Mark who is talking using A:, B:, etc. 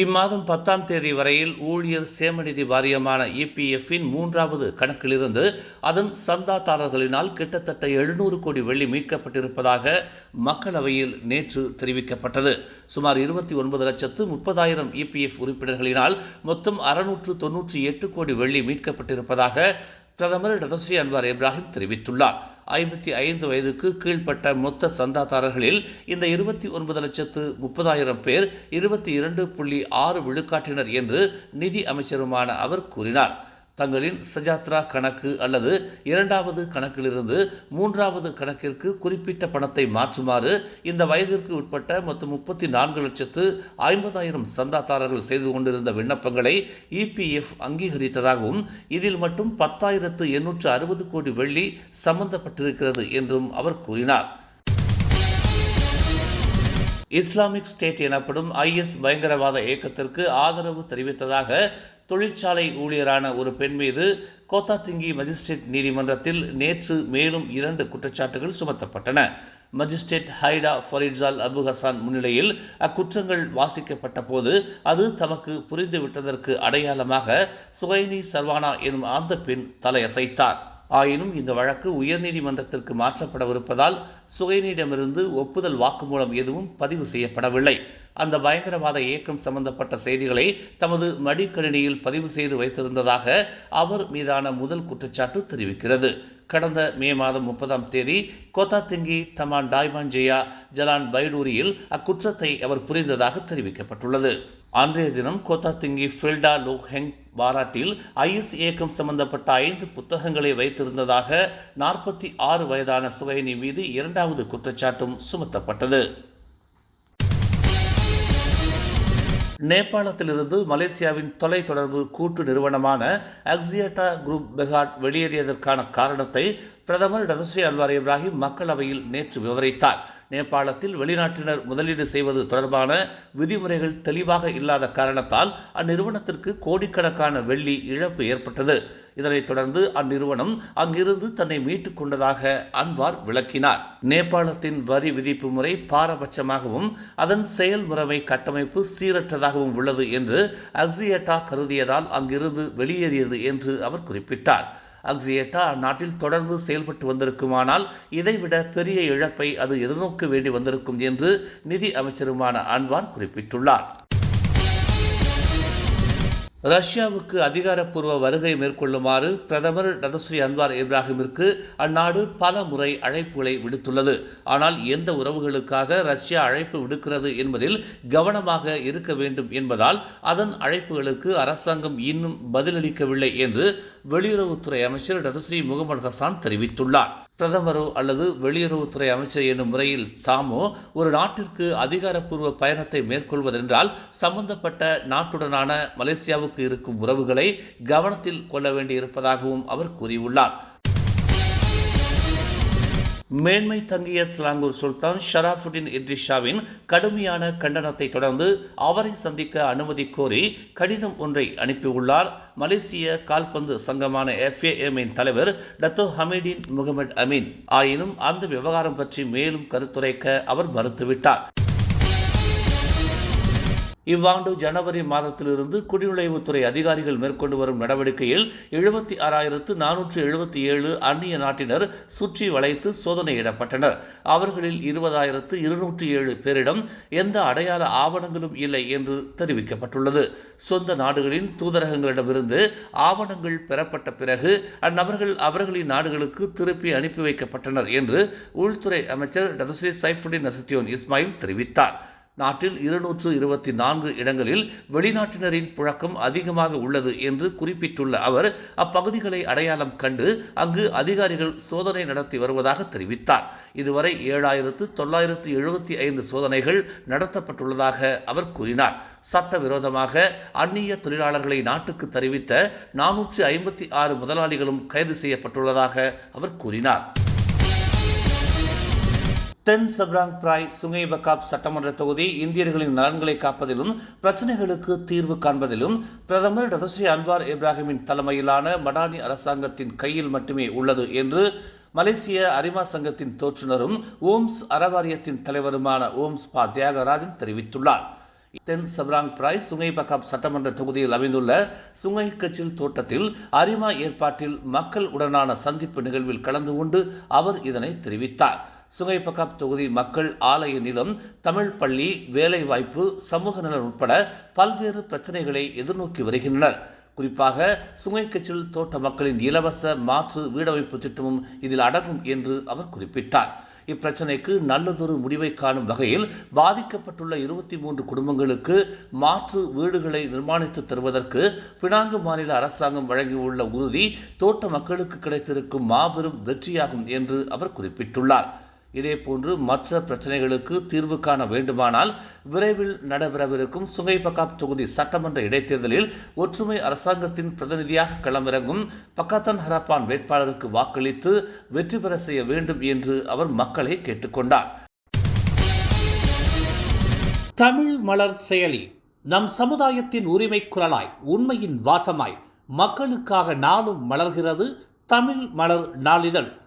A: இம்மாதம் பத்தாம் தேதி வரையில் ஊழியர் சேமநிதி வாரியமான இபிஎஃப்பின் மூன்றாவது கணக்கிலிருந்து அதன் சந்தாதாரர்களினால் கிட்டத்தட்ட எழுநூறு கோடி வெள்ளி மீட்கப்பட்டிருப்பதாக மக்களவையில் நேற்று தெரிவிக்கப்பட்டது. சுமார் இருபத்தி ஒன்பது லட்சத்து முப்பதாயிரம் இபிஎஃப் உறுப்பினர்களினால் மொத்தம் அறுநூற்று தொன்னூற்றி எட்டு கோடி வெள்ளி மீட்கப்பட்டிருப்பதாக பிரதமர் டதஸ்ரீ அன்வார் இப்ராஹிம் தெரிவித்துள்ளார். ஐம்பத்தி ஐந்து வயதுக்கு கீழ்ப்பட்ட மொத்த சந்தாதாரர்களில் இந்த இருபத்தி ஒன்பது லட்சத்து முப்பதாயிரம் பேர் இருபத்தி இரண்டு புள்ளி ஆறு விழுக்காட்டினர் என்று நிதி அமைச்சருமான அவர் கூறினார். தங்களின் சஜாத்ரா கணக்கு அல்லது இரண்டாவது கணக்கிலிருந்து மூன்றாவது கணக்கிற்கு குறிப்பிட்ட பணத்தை மாற்றுமாறு இந்த வயதிற்கு உட்பட்ட மொத்தம் முப்பத்தி நான்கு லட்சத்து ஐம்பதாயிரம் சந்தாதாரர்கள் செய்து கொண்டிருந்த விண்ணப்பங்களை இபிஎஃப் அங்கீகரித்ததாகவும் இதில் மட்டும் பத்தாயிரத்து எண்ணூற்று அறுபது கோடி வெள்ளி சம்பந்தப்பட்டிருக்கிறது என்றும் அவர் கூறினார். இஸ்லாமிக் ஸ்டேட் எனப்படும் ஐஎஸ் பயங்கரவாத இயக்கத்திற்கு ஆதரவு தெரிவித்ததாக தொழிற்சாலை ஊழியரான ஒரு பெண் மீது கோத்தாத்திங்கி மஜிஸ்ட்ரேட் நீதிமன்றத்தில் நேற்று மேலும் இரண்டு குற்றச்சாட்டுகள் சுமத்தப்பட்டன. Magistrate Haida Faridzal Abu Hassan முன்னிலையில் அக்குற்றங்கள் வாசிக்கப்பட்ட போது அது தமக்கு புரிந்துவிட்டதற்கு அடையாளமாக சுகைனி சர்வானா எனும் அந்த பெண் தலையசைத்தார். ஆயினும் இந்த வழக்கு உயர்நீதிமன்றத்திற்கு மாற்றப்படவிருப்பதால் சுகைனியிடமிருந்து ஒப்புதல் வாக்குமூலம் எதுவும் பதிவு செய்யப்படவில்லை. அந்த பயங்கரவாத இயக்கம் சம்பந்தப்பட்ட செய்திகளை தமது மடிக்கணினியில் பதிவு செய்து வைத்திருந்ததாக அவர் மீதான முதல் குற்றச்சாட்டு தெரிவிக்கிறது. கடந்த மே மாதம் முப்பதாம் தேதி கோத்தாத்திங்கி தமான் டாய்மான்ஜியா ஜலான் பைடூரியில் அக்குற்றத்தை அவர் புரிந்ததாக தெரிவிக்கப்பட்டுள்ளது. அன்றைய தினம் கோத்தாத்திங்கி ஃபில்டா லோஹெங் பாராட்டில் ஐஎஸ் இயக்கம் சம்பந்தப்பட்ட ஐந்து புத்தகங்களை வைத்திருந்ததாக நாற்பத்தி ஆறு வயதான சுகைனி மீது இரண்டாவது குற்றச்சாட்டும் சுமத்தப்பட்டது. நேபாளத்திலிருந்து மலேசியாவின் தொலைத்தொடர்பு கூட்டு நிறுவனமான அக்சியட்டா குரூப் பெகாட் வெளியேறியதற்கான காரணத்தை பிரதமர் டதஸ்ரீ அன்வார் இப்ராஹிம் மக்களவையில் நேற்று விவரித்தார். நேபாளத்தில் வெளிநாட்டினர் முதலீடு செய்வது தொடர்பான விதிமுறைகள் தெளிவாக இல்லாத காரணத்தால் அந்நிறுவனத்திற்கு கோடிக்கணக்கான வெள்ளி இழப்பு ஏற்பட்டது. இதனைத் தொடர்ந்து அந்நிறுவனம் அங்கிருந்து தன்னை மீட்டுக் கொண்டதாக அன்வார் விளக்கினார். நேபாளத்தின் வரி விதிப்பு முறை பாரபட்சமாகவும் அதன் செயல்முறைமை கட்டமைப்பு சீரற்றதாகவும் உள்ளது என்று அக்ஸியட்டா கருதியதால் அங்கிருந்து வெளியேறியது என்று அவர் குறிப்பிட்டார். அக்ஸியேட்டா அந்நாட்டில் தொடர்ந்து செயல்பட்டு வந்திருக்குமானால் இதைவிட பெரிய இழப்பை அது எதிர்நோக்க வேண்டி வந்திருக்கும் என்று நிதி அமைச்சருமான அன்வார் குறிப்பிட்டுள்ளார். ரஷ்யாவுக்கு அதிகாரப்பூர்வ வருகை மேற்கொள்ளுமாறு பிரதமர் டதஸ்ரீ அன்வார் இப்ராஹிமிற்கு அந்நாடு பல முறை அழைப்புகளை விடுத்துள்ளது. ஆனால் எந்த உறவுகளுக்காக ரஷ்யா அழைப்பு விடுக்கிறது என்பதில் கவனமாக இருக்க வேண்டும் என்பதால் அதன் அழைப்புகளுக்கு அரசாங்கம் இன்னும் பதிலளிக்கவில்லை என்று வெளியுறவுத்துறை அமைச்சர் டதஸ்ரீ முகமது ஹசான் தெரிவித்துள்ளார். பிரதமரோ அல்லது வெளியுறவுத்துறை அமைச்சர் என்னும் முறையில் தாமோ ஒரு நாட்டிற்கு அதிகாரப்பூர்வ பயணத்தை மேற்கொள்வதென்றால் சம்பந்தப்பட்ட நாட்டுடனான மலேசியாவுக்கு இருக்கும் உறவுகளை கவனத்தில் கொள்ள வேண்டியிருப்பதாகவும் அவர் கூறியுள்ளார். மேன்மை தங்கிய ஸ்லாங்கூர் சுல்தான் ஷராஃபுடின் இட்ரிஷாவின் கடுமையான கண்டனத்தை தொடர்ந்து அவரை சந்திக்க அனுமதி கோரி கடிதம் ஒன்றை அனுப்பியுள்ளார். மலேசிய கால்பந்து சங்கமான எஃப்ஏஎம்மின் தலைவர் டத்தோ ஹமீடின் முகமது அமீன். ஆயினும் அந்த விவகாரம் பற்றி மேலும் கருத்துரைக்க அவர் மறுத்துவிட்டார். இவ்வாண்டு ஜனவரி மாதத்திலிருந்து குடிநுழைவுத்துறை அதிகாரிகள் மேற்கொண்டு வரும் நடவடிக்கையில் எழுபத்தி ஆறாயிரத்து நானூற்று எழுபத்தி ஏழு அந்நிய நாட்டினர் சுற்றி வளைத்து சோதனையிடப்பட்டனர். அவர்களில் இருபதாயிரத்து இருநூற்றி ஏழு பேரிடம் எந்த அடையாள ஆவணங்களும் இல்லை என்று தெரிவிக்கப்பட்டுள்ளது. சொந்த நாடுகளின் தூதரகங்களிடமிருந்து ஆவணங்கள் பெறப்பட்ட பிறகு அந்நபர்கள் அவர்களின் நாடுகளுக்கு திருப்பி அனுப்பி வைக்கப்பட்டனர் என்று உள்துறை அமைச்சர் டதஸ்ரீ சைஃபுடின் நசத்தியோன் இஸ்மாயில் தெரிவித்தார். நாட்டில் இருநூற்று இருபத்தி நான்கு இடங்களில் வெளிநாட்டினரின் புழக்கம் அதிகமாக உள்ளது என்று குறிப்பிட்டுள்ள அவர் அப்பகுதிகளை அடையாளம் கண்டு அங்கு அதிகாரிகள் சோதனை நடத்தி வருவதாக தெரிவித்தார். இதுவரை ஏழாயிரத்து தொள்ளாயிரத்து எழுபத்தி ஐந்து சோதனைகள் நடத்தப்பட்டுள்ளதாக அவர் கூறினார். சட்டவிரோதமாக அந்நிய தொழிலாளர்களை நாட்டுக்கு தெரிவித்த நானூற்று ஐம்பத்தி ஆறு முதலாளிகளும் கைது செய்யப்பட்டுள்ளதாக அவர் கூறினார். தென் சப்ராங் பிராய் சுங்கை பக்காப் சட்டமன்ற தொகுதி இந்தியர்களின் நலன்களை காப்பதிலும் பிரச்சனைகளுக்கு தீர்வு காண்பதிலும் பிரதமர் டதஸ்ரீ அன்வார் இப்ராஹிமின் தலைமையிலான மடானி அரசாங்கத்தின் கையில் மட்டுமே உள்ளது என்று மலேசிய அரிமா சங்கத்தின் தோற்றுநரும் ஓம்ஸ் அறவாரியத்தின் தலைவருமான ஓம்ஸ் பா தியாகராஜன் தெரிவித்துள்ளார். தென் சப்ராங் பிராய் சுங்கை பக்காப் சட்டமன்ற தொகுதியில் அமைந்துள்ள சுங்கை கச்சில் தோட்டத்தில் அரிமா ஏற்பாட்டில் மக்கள் உடனான சந்திப்பு நிகழ்வில் கலந்து கொண்டு அவர் இதனை தெரிவித்தார். சுங்கை தொகுதி மக்கள் ஆலய நிலம் தமிழ் பள்ளி வேலைவாய்ப்பு சமூக நலன் உட்பட பல்வேறு பிரச்சனைகளை எதிர்நோக்கி வருகின்றனர். குறிப்பாக சுங்கைக்கச்சில் தோட்ட மக்களின் இலவச மாற்று வீடமைப்பு திட்டமும் இதில் அடங்கும் என்று அவர் குறிப்பிட்டார். இப்பிரச்சனைக்கு நல்லதொரு முடிவை காணும் வகையில் பாதிக்கப்பட்டுள்ள இருபத்தி மூன்று குடும்பங்களுக்கு மாற்று வீடுகளை நிர்மாணித்து தருவதற்கு பினாங்கு மாநில அரசாங்கம் வழங்கியுள்ள உறுதி தோட்ட மக்களுக்கு கிடைத்திருக்கும் மாபெரும் வெற்றியாகும் என்று அவர் குறிப்பிட்டுள்ளார். இதேபோன்று மற்ற பிரச்சனைகளுக்கு தீர்வு காண வேண்டுமானால் விரைவில் நடைபெறவிருக்கும் சுங்கை பக்காப் தொகுதி சட்டமன்ற இடைத்தேர்தலில் ஒற்றுமை அரசாங்கத்தின் பிரதிநிதியாக களமிறங்கும் பக்காத்தான் ஹரப்பான் வேட்பாளருக்கு வாக்களித்து வெற்றி பெற செய்ய வேண்டும் என்று அவர் மக்களை கேட்டுக்கொண்டார். தமிழ் மலர் செயலி நம் சமுதாயத்தின் உரிமை குரலாய் உண்மையின் வாசமாய் மக்களுக்காக நாளும் மலர்கிறது தமிழ் மலர் நாளிதழ்.